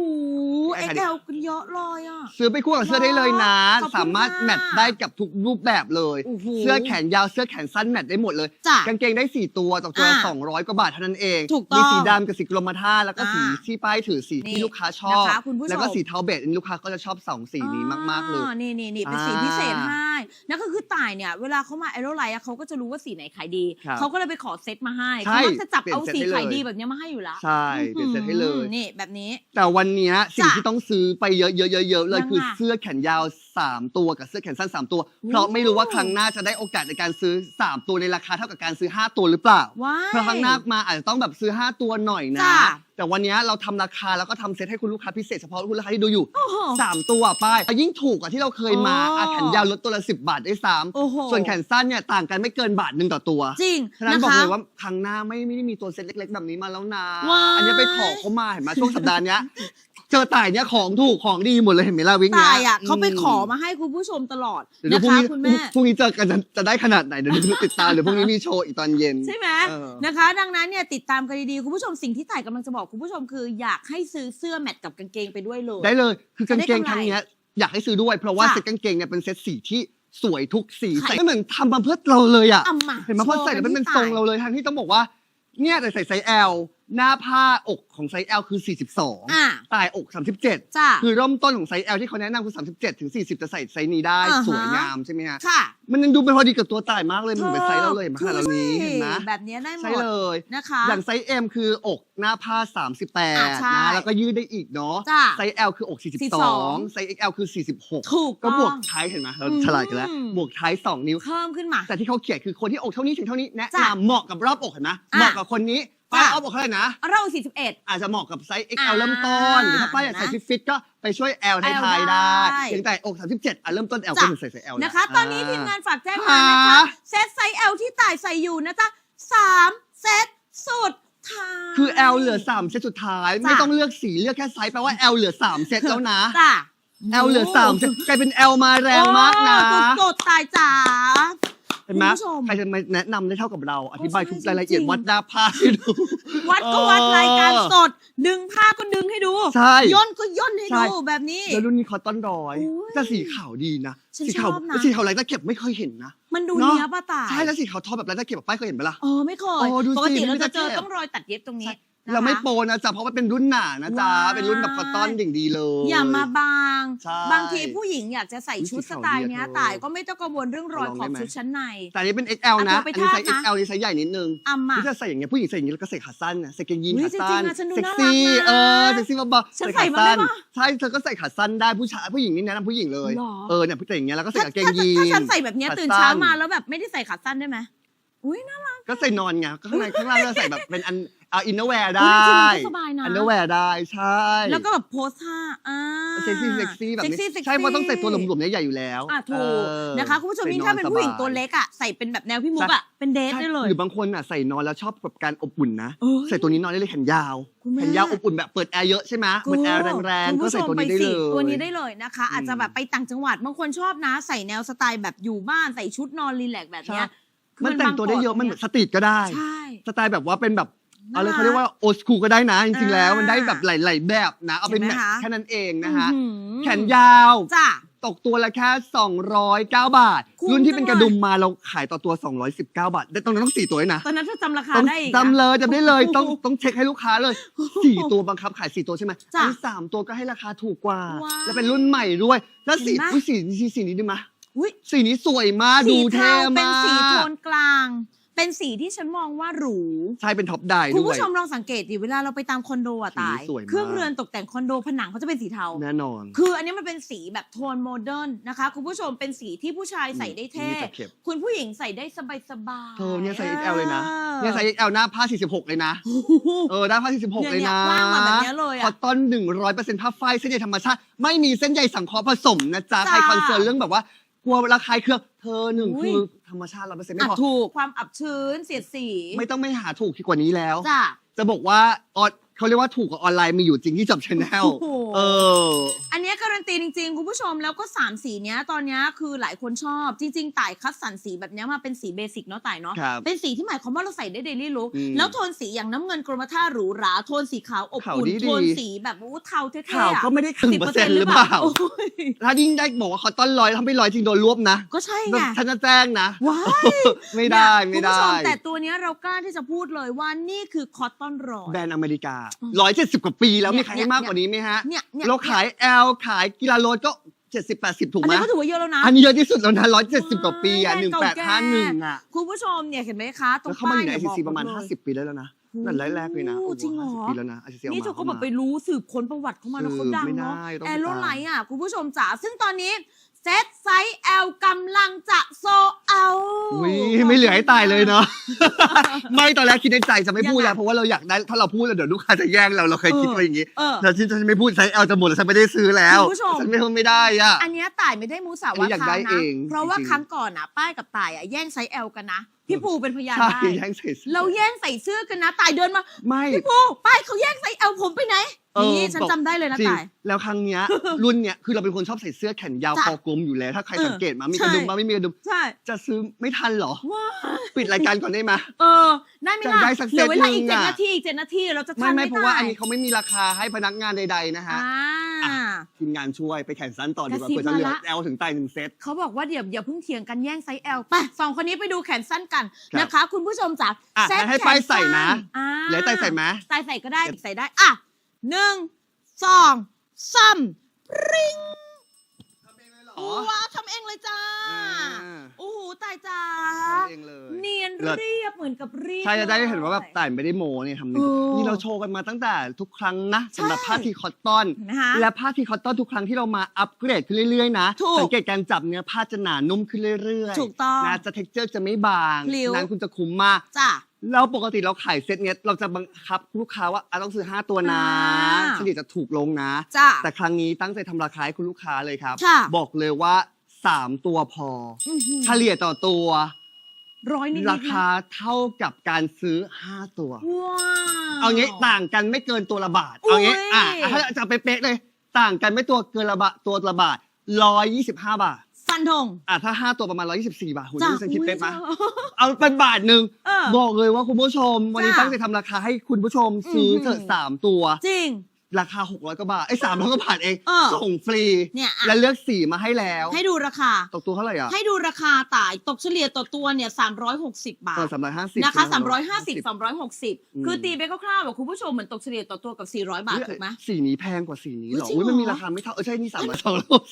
ไอ้คันนี้ XL กันเยอะเลยอะ ซื้อไปคู่กับเสื้อได้เลยนะ ขอบคุณสามารถค่ะแมทได้กับทุกรูปแบบเลยโอ้โห เสื้อแขนยาวเสื้อแขนสั้นแมทได้หมดเลย จ้ะ กางเกงได้ 4 ตัวตกตัวละอ่า200 กว่าบาทเท่านั้นเองถูกต้องมีสีดำกับสีกรมท่าแล้วก็สีอ่าที่ป้ายถือสีนี่ที่ลูกค้าชอบ นะคะคุณผู้ชม แล้วก็สีเทาเบจอันนี้ลูกค้าก็จะชอบสองสีนี้มากๆเลย อ่นี่นี่นี่เป็นสีอ่าพิเศษให้ นั่นก็คือต่ายเนี่ย เวลาเขามา a e r o l i g h t อะเขาก็จะรู้ว่าสีไหนขายดี ครับเขาก็เลยไปขอเซตมาให้ใช่เขามักจะจับเอาเปลี่ยนเซตสีให้เลยขายดีแบบเนี้ยมาให้อยู่แล้วใช่เปลี่ยนเสร็จให้เลย อืมนี่แบบนี้ แต่วันเนี้ยสิ่งจ้ะที่ต้องซื้อไปเยอะๆๆๆเลยยังไงคือเสื้อแขนยาว 3 ตัวกับเสื้อแขนสั้น 3 ตัว เพราะไม่รู้ว่าครั้งหน้าจะได้โอกาสในการซื้อ 3 ตัวในราคาเท่ากับการซื้อ 5 ตัวหรือเปล่าว้าย เพราะครั้งหน้ามาอาจจะต้องแบบซื้อ 5 ตัวหน่อยนะ จ้ะ แต่วันเนี้ยเราทำราคาแล้วก็ทำเซ็ตให้คุณลูกค้าพิเศษเฉพาะคุณลูกค้าที่ดูอยู่ โอ้โห 3 ตัวป้ายยิ่งถูกกว่าที่เราเคยมาอ๋ออะแขนยาวลดตัวละ10 บาทได้ซ้โอ้โหำส่วนแขนสั้นเนี่ยต่างกันไม่เกินบาทหนึ่งต่อตัว จริงฉะนั้นนะบอกคะ เลยว่าครั้งหน้าไม่ไม่ได้มีตัวเซ็ตเล็ก ๆ แบบนี้มาแล้วนะ ว้าย อันนี้ไปขอเขามาเห็นไหมช่วงสัปดาห์เนี้ย เจอต่ายเนี้ยของถูกของดีหมดเลยเห็นไหมล่ะวิกเนี้ตายอะเขาไปขอมาให้คุณผู้ชมตลอดเดี๋ยวนะพรุ่งคะนี้คุณแม่ พรุ่งนี้เจอกันจะจะได้ขนาดไหนเดี๋ยวดูติดตามเดี๋ยวพรุ่งนี้มีโชว์อีกตอนเย็น ใช่ไหมเออ นะคะ ดังนั้นเนี่ยติดตามกันดีๆคุณผู้ชมสิ่งที่ต่ายกำลังจะบอกคุณผู้ชมคืออยากให้ซื้อเสื้อแมทกับกางเกงไปด้วยเลย ได้เลย คือกางเกงจะได้กำไรทั้งเนี้ยอยากให้ซื้อด้วย เพราะว่าค่ะเซ็ตกางเกงเนี่ยเป็นเซ็ตสีที่สวยทุกสีค่ะใส่ไม่เหมือนทำมาเพื่อเราเลยอะเอามาเห็นไหมพอใส่แล้วมันเป็นทรงเราเลยทั้งที่ต้องบอกว่า เนี่ยแต่ใส่ไซส์ L หน้าผ้าอกของไซส์ L คือ42อะตายอก 37 จ้าคือเริ่มต้นของไซส์ L ที่เขาแนะนำคือ 37 ถึง 40 จะใส่ไซส์นี้ได้ อ่าฮะ สวยงามใช่ไหมฮะ ค่ะมันยังดูเป็นพอดีกับตัวตายมากเลย มันเหมือนเป็นไซส์เราเลยเห็นไหมถูกขนาดเรานี้เห็นไหมแบบเนี้ยได้หมใช่ดเลย นะคะ อย่างไซส์ M คืออกหน้าผ้า อะ38ใช่นะ แล้วก็ยืดได้อีกเนาะ จ้ะไซส์ L คืออก 42 42 ไซส์ XL คือ 46 ถูกก็ต้องบวกท้ายเห็นไหมเราอืม ฉลาดกันแล้วบวกท้าย2นิ้ว เพิ่มขึ้นมา แต่ที่เขาเขียนคือคนที่อกเท่านี้ถึงเท่านี้แนะจ้ะนำเหมาะกับรอบอกเห็นไหมอะ เหมาะกับคนนี้ ป้าจ้ะเอาบอกเท่าไหร่นะ เรา41อาจจะเหมาะกับไซส์อ่า XL เริ่มต้น หรือถ้าป้าอยากใส่นะฟิตๆก็ไปช่วย L ท้าย L ๆได้ได้ถึงแต่อก37อะเริ่มต้น L จ้ะก็ถึงใส่ไซส์ L นะคะแล้วตอนนี้ทีมงานฝากแจ้งมานะคะค่ะเซตไซส์ L ที่ต่ายใส่อยู่นะจ๊ะสามเซตสุดท้ายคือ L เหลือ3เซตสุดท้ายจ้ะไม่ต้องเลือกสีเลือกแค่ไซส์แปลว่า L เหลือ3เซตแล้วนะจ้ะ L เหลือ3เซตกลายเป็น L มาแรงมากนะโอ้สุดๆตายจ๋า เห็นไหมคุณผู้ชม ใครจะมาแนะนำได้เท่ากับเรา อธิบายใช่ทุกรายละเอียดจริงๆวัดหน้าผ้าให้ดู วัดก็วัดเออรายการสด ดึงผ้าก็ดึงให้ดู ใช่ย่นก็ย่นให้ใช่ ดูแบบนี้ แล้วรุ่นนี้คอตตอนร้อยอุ๊ยแต่สีขาวดีนะฉันสีขาวชอบนะ สีขาวไรตะเก็บไม่เคยเห็นนะมันดูเนอะเนี้ยป้าตายใช่แล้วสีขาวทอแบบไรตะเก็บแบบป้ายเคยเห็นปะล่ะ เออไม่เคยโอ้ดูสิปกติเราไม่จะได้เจอเจ็บต้องรอยตัดเย็บตรงนี้ใช่นะคะ เราไม่โปรนะจ๊ะเพราะว่าเป็นรุ่นหนานะจ๊ะว้าย เป็นรุ่นแบบคอตตอนอย่างดีเลย อย่ามาบาง ใช่บางทีผู้หญิงอยากจะใส่ชุดอุ๊ยสไตล์เนี้ยสีขาวดีอะเธอแต่ก็ไม่ต้องกังวลเรื่องรอยลองขอบได้ไหม ชุดชั้นใน แต่อันนี้เป็น XL นะอะเธอไปอันนี้ไซส์ทาบนะ XL นี่ไซส์ใหญ่นิดนึงอ่ำอะที่จะใส่อย่างเงี้ยผู้หญิงใส่อย่างเงี้ยแล้วก็ใส่ขาสั้นนะใส่กางเกงยีนอุ๊ยขาสั้นจริงๆอะฉันดูเซ็กน่ารักซี่นะเออเซ็กซี่เบาๆฉันขาใส่มาได้ปะใช่เธอก็ใส่ขาสั้นได้ผู้ชายผู้หญิงนี่แนะนำผู้หญิงเลยหรอ เออเนี่ยผู้หญิงอย่างเงี้ยแล้วก็ใส่ถ้ากางเกงถ้ายีนถ้าฉันใส่แบบเนี้ยขาตื่นสั้นเช้ามาแล้วแบบไม่ได้ใส่ขาสั้นได้ไหมอุ้ยน่ารัก ก็ใส่นอนไงก็ข้างในข้างล่างเราใส่แบบเป็นอัน เอาอินเนอร์แวร์อุ๊ได้ยจริงๆมันก็สบายนะอันเนอร์แวร์ได้ใช่แล้วก็แบบโพสท่าอ่า เซ็กซี่เซ็กซี่แบบนี้เซ็กซี่ใช่เพราะต้องใส่ตัวหลวมๆใหญ่ๆอยู่แล้วอะถูกเออนะคะคุณผู้ชมยิ่งถ้าเป็นผู้หญิงตัวเล็กอะใส่เป็นแบบแนวพี่มุกอะเป็นเดทใช่ได้เลย หรือบางคนอะใส่นอนแล้วชอบแบบการอบอุ่นนะ เออใส่ตัวนี้นอนได้เลยแขนยาวคุณแม่ แขนยาวอบอุ่นแบบเปิดแอร์เยอะใช่ไหมเปิดแอร์แรงๆคุณก็ผู้ชใส่มตัวไปนี้ได้สิเลยตัวนี้ได้เลยนะคะ อืมอาจจะแบบไปต่างจังหวัดบางคนชอบนะ ใส่แนวสไตล์แบบอยู่บ้านใส่ชุดนอนรีแลกซ์แบบเนี้ยใช่มันแต่งตัวได้เยอะมันเหมือนสตรีทก็ได้ ใช่ สไตล์แบบว่าเป็นแบบน่า เอาเลยรักเขาเรียกว่าโอสคูก็ได้นะ จริงๆแล้วอ่ามัมันได้แบบหลายๆแบบนะ เอาเป็นเห็นแบไหมบคะแค่นั้นเองนะฮะอื้อหือแขนยาวจ้ะตกตัวละแค่ 209 บาทคุ้มรุ่นที่เป็นจังเลยกระดุมมาเราขายต่อตัว 219 บาทได้ตรงนั้นต้องสี่ตัวด้วยนะ ตอนนั้นถ้าจำราคาต้องได้อีกนะจำเลยจำได้เลยต้องโอ้โหต้องเช็คให้ลูกค้าเลยสี่ตัวบังคับขายสี่ตัวใช่ไหมจ้ะอันนี้สามตัวก็ให้ราคาถูกกว่าว้าวและเป็นรุ่นใหม่ด้วย แล้วสีเห็นไหมอุ๊ยสีสีสีนี้ดีไหมอุ๊ยสีนี้สวยมากสีดูเท่เทาเป็นมากสีโทนกลาง เป็นสีที่ฉันมองว่าหรูใช่เป็นท็อปไดคุณด้วยผู้ชมลองสังเกตดิเวลาเราไปตามคอนโดอะสีตาย สวยมาก เครื่องเรือนตกแต่งคอนโดผนังเขาจะเป็นสีเทา แน่นอน คืออันนี้มันเป็นสีแบบโทนโมเดิร์นนะคะ คุณผู้ชมเป็นสีที่ผู้ชายใส่ได้เท่ มีตะเข็บ คุณผู้หญิงใส่ได้สบายสบายเธอเนี่ยใส่ XL เลยนะเนี่ยไซส์ XL หน้าผ้า 46 เลยนะ เออหน้าผ้า 46 เลยเนี่ยนะกว้างมาแบบเนี้ยเลยคออะตตอน 100%ผ้าฝ้ายเส้นใยธรรมชาติ ไม่มีเส้นใยสังเคราะห์ผสมนะจ๊ะ จ้า ใครคอนเซิร์นเรื่องแบบว่า กลัวระคายเคืองเธอหนึ่งอุ๊คืยอธรรมชาติ100%ไม่อะพอถูกความอับชื้นเสียดสีไม่ต้องไม่หาถูกที่กว่านี้แล้ว จ้ะ จะบอกว่าออนเขาเรียกว่าถูกกับออนไลน์มีอยู่จริงที่จับชแนลโอ้โห เอออั นเนี้ยการันตีจริง ๆ คุณผู้ชมแล้วก็ 3 สีเนี้ยตอนเนี้ยคือหลายคนชอบจริง ๆ ต่ายคัดสรรสีแบบเนี้ยมาเป็นสีเบสิกเนาะต่ายเนาะครับเป็นสีที่หมายความว่าเราใส่ได้เดลี่ลุคอืมแล้วโทนสีอย่างน้ำเงินกรมท่าหรูหราโทนสีขาวอบขาวอุ่นดีๆ โทนสีแบบอู้เทาเท่ๆข่าวอะก็ไม่ได้ถึงเปอร์เซ็นต์หรือเปล่า โอ้ยถ้ายิ่งได้บอกว่าคอตตอนร้อยทำไม่ร้อยจริงโดนรวบนะก็ใช่แบไงบฉันจะแจ้งนะ ว้าย ไม่ได้เนี่ยไม่คุณได้ ผู้ชมแต่ตัวเนี้ยเรากล้าที่จะพูดเลยว่านี่คือคอตตอนร้อยแบรนด์อเมริกา อืม170 กว่าปีแล้วเนี่มียใครให้มากกว่านี้ไหมฮะ เนี่ยเนี่ยเราขาย L ขายกีฬาโรดก็70 80ถูกอันไหมนี้ก็ถือว่าเยอะแล้วนะ อันนี้เยอะที่สุดแล้วนะ170กว่าปีอะแบรนด์เก่าแก่1851อะคุณผู้ชมเนี่ยเห็นไหมคะ ตรงแล้วเข้ามาอยู่ในป้ย ICC เนี่ยประมาณบอกเลย50ปีได้แล้วนะนั่นแรกๆเลยนะโอ้โอ้โหจริงเหรอ 50ปีแล้วนะ ICC เอานี่มาเธอก็แบบไปรู้สืบค้นประวัติเข้ามาแล้วเขาดังไม่เนาะได้ต้องแอติดโรตามไลท์อะ คุณผู้ชมจ๋าซึ่งตอนนี้เซตไซ อุ้ยไม่เหลือให้ตายเลยเนาะ ไม่ตอนแรกคิดในใจจะไม่พูดยังไงแล้วเพราะว่าเราอยากได้ถ้าเราพูดแล้วเดี๋ยวลูกค้าจะแย่งเราเราเคยคิดเออไว้อย่างงี้เออ แต่ที่ฉันไม่พูดไซส์ L จะหมดแล้วฉันไม่ได้ซื้อแล้วคุณผู้ชม ฉันไม่ไม่ได้อะ อันเนี้ยต่ายไม่ได้มูสาอันวานี้อยากทาได้นะเองเพราะว่าจริงๆ ครั้งก่อนอะป้ายกับต่ายอะแย่งไซส์ L กันนะ พี่ปูเป็นพยานใช่ได้แย่งใส่สื้อ เราแย่งใส่เสื้อกันนะต่ายเดินมาไม่ พี่ปูป้ายเขาแย่งไซส์ L ผมไปไหนเออนี่ฉันบอก จำได้เลยนะจริงต่าย แล้วครั้งเนี้ย รุ่นเนี้ยคือเราเป็นคนชอบใส่เสื้อแขนยาวจ้ะคอกลมอยู่แล้ว ถ้าใครเออสังเกตมามีใช่กระดุมมาไม่มีกระดุมใช่จะซื้อไม่ทันเหรอ ว้าปิดรายการก่อนได้ไหม เออได้ไหมจะล่ะได้สักเหลือเวลาอีกเซตหนึ่เจ็ดงอะ นาทีอีกเจ็ดนาทีเราจะทัไม่นไม่ไม่เพราะว่าอันได้นี้เขาไม่มีราคาให้พนักงานใดๆนะฮะ อ่า ทีมงานช่วยไปแข่งสั้นต่อดีกว่ากระซิบเผื่อจะเหลือมาละแอลถึงไตหนึ่งเซต เขาบอกว่าเดี๋ยวอย่าเพิ่งเถียงกันแย่งไซส์ L ไปสองคนนี้ไปดูแขนสั้นกันครับ นะคะ คุณผู้ชมจ๋าอะเซ็ตงั้นให้แขนป้ายใส่นะอ่า เหลือไตใส่ไหมไตใส่ก็ได้ใส่ได้ อะหนึ่งสองสามปริง อ๋อว้าวทำเองเลยจ้าอ่า โอ้โหตายจ้าทำเองเลย เนียนเลิศ เรียบเหมือนกับเรียบใช่จะได้เห็นว่าแบบลยต่ายไม่ได้โมเนี่ยทำเออนี่เราโชว์กันมาตั้งแต่ทุกครั้งนะใช่สำหรับผ้าทีคอตตอนเห็นไหมคะ และผ้าทีคอตตอนทุกครั้งที่เรามาอัปเกรดขึ้นเรื่อยๆนะถูกสังเกตการจับเนื้อผ้าจะหนานุ่มขึ้นเรื่อยๆถูกต้องนะจะเท็กเจอร์จะไม่บางพลิ้ว นั้นคุณจะคุ้มมาก จ้า แล้วปกติเราขายเซตเนี้ยเราจะบังคับลูกค้าว่าอะต้องซื้อ 5 ตัวนะอ่าเฉลี่ยจะถูกลงนะ จ้าแต่ครั้งนี้ตั้งใจทำราคาให้คุณลูกค้าเลยครับ ค่ะ บอกเลยว่า 3 ตัวพออื้อหือเฉลี่ยต่อตัว ร้อยนิดๆราคาเท่ากับการซื้อ 5 ตัว ว้าว เอางี้ต่างกันไม่เกินตัวละบาท เอางี้อุ๊ย อะถ้าจะเป๊ะๆเลย ต่างกันไม่ตัวเกินละบาทตัวละบาท125 บาทฟั นธง อะถ้า5ตัวประมาณ 124 บาทคุณจ้านี่ฉันคิดเป๊ะไหมอุ๊ยเอาเป็นบาทหนึ่งเออบอกเลยว่าคุณผู้ชม วันนี้จ้ะตั้งใจทำราคาให้คุณผู้ชมซื้ออือหือเถอะสามตัว จริง ราคา 600กว่าบาทไอ้สามร้อยกว่าบาทเอง เออส่งฟรีเนี่ยอะ และเลือกสีมาให้แล้ว ให้ดูราคา ตกตัวเท่าไหร่อะให้ดูราคาต่ายตกเฉลี่ยต่อตัวเนี่ย360 บาเอทอสามร้อยห้าสิบ นะคะใช่ไหม350 360 คือตีไปคร่าวๆแบบคุณผู้ชมเหมือนตกเฉลี่ยต่อตัวกับ 400 บาท ถูกไหม สีนี้แพงกว่าสีนี้เหรอเฮ้ยจริงอุ้ยมันมีเหรอ ราคาไม่เท่า เออใช่นี่สามร้อยสองร้อย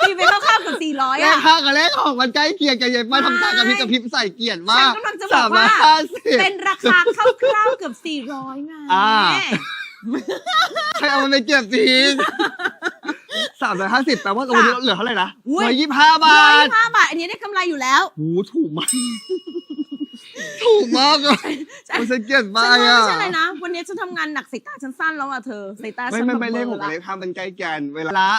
ตีไปคร่าวๆกับ 400เลขอะ ห้ากับเลขหกมันใกล้เคียงกันเย็นมาทำตากระพริบกระพริบใส่เกียรติมากฉันกำลังจะบสาอกมร้อว่ายห้าสิบ เป็นราคาคร่าวๆเกือบ400ไงอ่า ใครเอามันไปเก็บจริงสามร้อยห้าสิบแปลว่าตัวนี้เหลือเท่าไหร่นะอุ๊ย ร้อยยี่สิบห้าบาร้อยท ห้าบาท อันนี้ได้กำไรอยู่แล้วโหถูกมาก ถูกมากเลยใช่ มันจะเกียรติฉัมานกว่าอะไม่ใช่เลยนะ วันนี้ฉันทำงานหนักสายตาฉันสั้นแล้วอะเธอสายตาไม่ฉันไม่แบบไม่เลขหกบลอเลละขห้ามันใกล้กันเวลาละ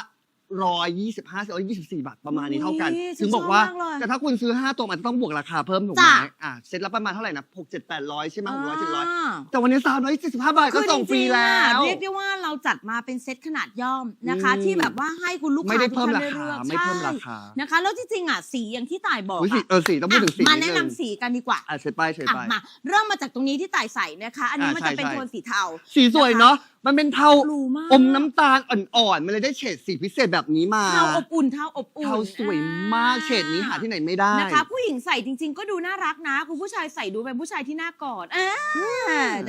ร้อยยี่สิบห้าร้อยยี่สิบสี่บาทประมาณนี้เท่ากัน อุ๊ยถึงบอกว่าฉันชอบมากเลยแต่ถ้าคุณซื้อห้าตัวมันจะต้องบวกราคาเพิ่มถูกไหมจ้ะ อะเซ็ตละประมาณเท่าไหร่นะหกเจ็ดแปดร้อยใช่ไหมหกร้อยเจ็ดร้อยา แต่วันนี้สามร้อยเจ็ดสิบห้าบาทก็ส่งฟรีแล้คือจงๆอะวเรียกได้ว่าเราจัดมาเป็นเซตขนาดย่อมนะคะ อืม ที่แบบว่าให้คุณลูกค้าไม่ได้เพิ่มทุกราท่นคาลือกไม่เพิ่มใช่ราคานะคะ แล้วจริงๆอะสีอย่างที่ต่ายบอกอุ๊ยสีอะเออสีต้องพูดถึงสีอะมานิดแนะนึนำงสีกันดีกว่าอะเฉยไปเฉยอะไป มาเริ่มมาจากตรงนี้ที่ต่ายใส่นะคะ อันนี้อะมันจะเป็นใช่โทนสีเทา สีสวยเนาะ มันเป็นเทาหรูมาก อมน้ำตาลอ่อนๆ มันเลยได้เฉดสีพิเศษแบบนี้มา เทาอบอุ่นเทาอบอุ่นเทาสวยมากเฉดนี้หาที่ไหนไม่ได้ นะคะ ผู้หญิงใส่จริง ๆ ก็ดูน่ารักนะ คุณผู้ชายใส่ดูเป็นผู้ชายที่น่ากอดอ่า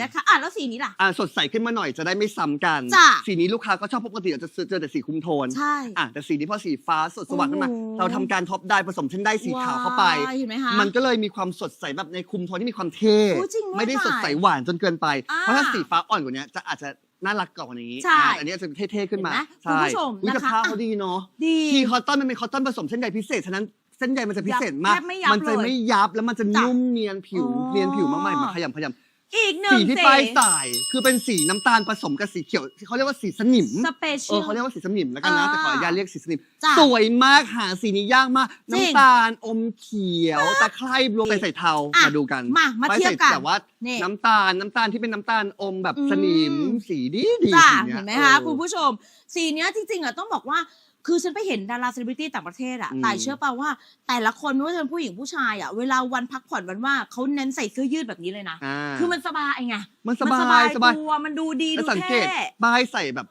นะคะอะแล้วสีนี้ล่ะ อะสดใสขึ้นมาหน่อยจะได้ไม่ซ้ำกัน จ้ะ สีนี้ลูกค้าก็ชอบปกติเราจะเจอแต่สีคุมโทนใช่ อะแต่สีนี้พอสีฟ้าสดสว่างขึ้นมา โอ้โห เราทำการท็อปได้ผสมเส้นได้สีขาวเข้าไป ว้ยเห็นไหมคะ มันก็เลยมีความสดใสแบบในคุมโทนที่มีความเท่ โอ้จริงด้วยไม่ได้สดใสค่ะหวานจนเกินไป อ่า เพราะถ้าสีฟ้าอ่อนกว่านี้จะอาจจะ น่ารักกว่านี้ใช่อะอันนี้จะเท่ๆขึ้นมาเห็นไหมใช่คุณผู้ชมอุ๊ยแต่นะคะผ้าเขาดีเนาะดีทีคอตตอนมันเป็นคอตตอนผสมเส้นใยพิเศษฉะนั้นเส้นใยมันจะพิเศษมากแทบไม่ยับมันจะเลยไม่ยับแล้วมันจะจ้ะนุ่มเนียนผิว อ๋อ เนียนผิวมากๆมาขยำขยำ อีกหนึ่งสีที่สีป้ายใส่คือเป็นสีน้ำตาลผสมกับสีเขียวเขาเรียกว่าสีสนิมสเปเชีเอยอลเขาเรียกว่าสีสนิมแล้วกันนะ อ่าแต่ขออนุญาตเรียกสีสนิม จ้ะสวยมากหาสีนี้ยากมาก จริงน้ำตาลอมเขียวตะไคร้รวมไปใส่เทาอะมาดูกันมามาไปเทียบใส่กันแต่ว่านี่น้ำตาลน้ำตาลที่เป็นน้ำตาลอมแบบอืม สนิมสีดีดีจ้าสียเห็นไหมคะเออคุณผู้ชม สีเนี้ยจริงๆอะต้องบอกว่า คือฉันไปเห็นดาราเซเลบริตี้ต่างประเทศอะอืม แต่เชื่อป่าว่า แต่ละคนไม่ว่าจะเป็นผู้หญิงผู้ชายอะเวลาวันพักผ่อนวันว่าเขาเน้นใส่เสื้อยืดแบบนี้เลยนะ อ่าคือมันสบายไงมันสมันบายสบายตัวมันดูดีแล้ดูวสังเกเท่ ตป้ายใส่แบบ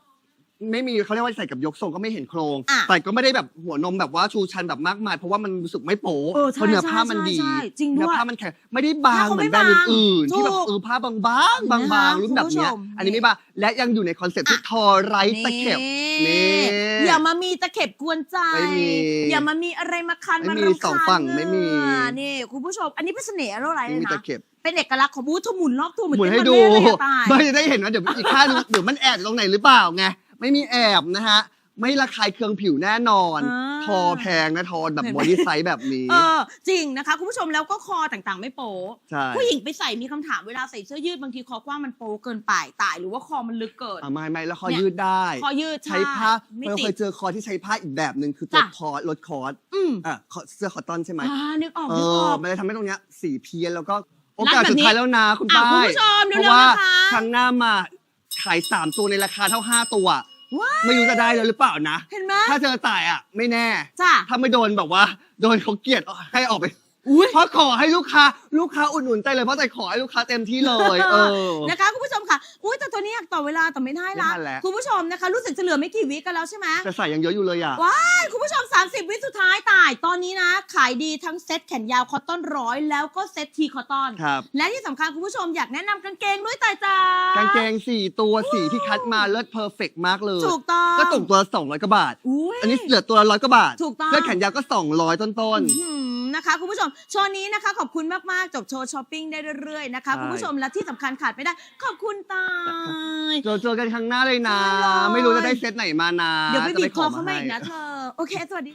ไม่มีเขาเรียกว่าใส่กับยกทรงก็ไม่เห็นโครง อะ แต่ก็ไม่ได้แบบหัวนมแบบว่าชูชันแบบมากมาย เพราะว่ามันรู้สึกไม่โป๊ะเออใช่เพราะเนื้อผ้ามันใช่ดี ใช่จริงด้วยเนื้อผ้ามันแข็งไม่ได้บางผ้าเขาเหมือนไม่แบรนด์บางอื่นๆที่แบบถูกเออผ้าบางๆบางเห็นไหมบางคะๆรุ่นแบบเนี้ยคุณผู้ชม อันนี้ไม่บางและยังอยู่ในคอนเซ็ปต์ที่ทอไรตะเข็บ นี่อย่ามามีตะเข็บกวนใจ ไม่มีอย่ามามีอะไรมาคันไม่มามีรำคาญสองฝั่งไม่มีเนื้อนี่คุณผู้ชม อันนี้เป็นเสน่ห์อะไรเลไม่ยมีนะ ตะเข็บเป็นเอกลักษณ์ของบูธหมุนรอบตัวเหมือนหมุนเต้ให้นดูบัลเล่ต์เลยอะตาย ไม่ได้เห็นว่าเดี๋ยวอีกข้างหนึงเดี๋ยวมันแอบอยู่ตรงไหนหรือเปล่าไง ไม่มีแอบนะฮะ ไม่ระคายเคืองผิวแน่นอน อ่า ทอแพงนะทอแบบเห็นไหบมอดี้ไซส์แบบนี้ เออจริงนะคะ คุณผู้ชมแล้วก็คอต่างๆ ไม่โป๊ะใช่ผู้หญิงไปใส่มีคำถามเวลาใส่เสื้อยืดบางทีคอกว้างมันโป๊เกินไปตายหรือว่าคอมันลึกเกิน อะไม่ไม่แล้วคอเนี่ย ยืดได้ คอยืดใช้ผ้าไม่เราติเคด ยเจอคอที่ใช้ผ้าอีกแบบหนึ่งคือตัวจ้ะ คอร์สลดคอร์สอืมอะคอเสื้อคอตตอนใช่ไหม อ่านึกออกเอนึกอออก มันเลยทำให้ตรงเนี้ยสีเพี้ยนแล้วก็โอรัดกาสแบบสุดนี้ท้ายแล้วนะคุณอะป้ายคุณผู้ชมเพเร็วราะๆว่านะคะครั้งหน้ามาขายสามตัวในราคาเท่าห้าตัว ว้ายไม่รู้จะได้แล้วหรือเปล่านะ เห็นไหมถ้าเจอจ่ายอะ ไม่แน่ จ้ะ ถ้าไม่โดนแบบว่า โดนเขาเกลียดให้ออกไปอุ้ย เพราะขอให้ลูกค้า ลูกค้าอุดหนุนใจเลยเพราะใจขอให้ลูกค้าเต็มที่เลยเออ นะคะคุณผู้ชมค่ะอุ้ยแต่ตัวนี้อยากต่อเวลาแต่ไม่ได้ละไม่ทันแล้ว คุณผู้ชมนะคะ รู้สึกจะเหลือไม่กี่วิกันแล้วใช่ไหม แต่ใส่ยังเยอะอยู่เลยอะ ว้ายคุณผู้ชม 30 วิสุดท้ายตาย ตอนนี้นะ ขายดีทั้งเซ็ตแขนยาวคอตตอนร้อยแล้วก็เซ็ตทีคอตตอน ครับ และที่สำคัญคุณผู้ชมอยากแนะนำกางเกงด้วยตายจ้ากางเกงสี่ตัวสีที่คัดมาเลิศเพอร์เฟกมากเลย ถูกต้องก็ตกตัวสองร้อยกว่าบาท อุ้ย อันนี้เหลือตัวละร้อยกว่าบาทถูกต้อง เสื้อแขนยาวก็สองร้อยต้นอื้อหือ นะคะคุณผู้ชม โชว์นี้นะคะ ขอบคุณมากๆ จบโชว์ช้อปปิ้งได้เรื่อยๆนะคะใช่คุณผู้ชมและที่สำคัญขาดไม่ได้ ขอบคุณตายๆเราเจอกันครั้งหน้าเลยนะได้เลย ไม่รู้จะได้เซตไหนมานะเดี๋ยวไปจะบีบคอขเขามาอีกให้นะเธอ โอเค สวัสดี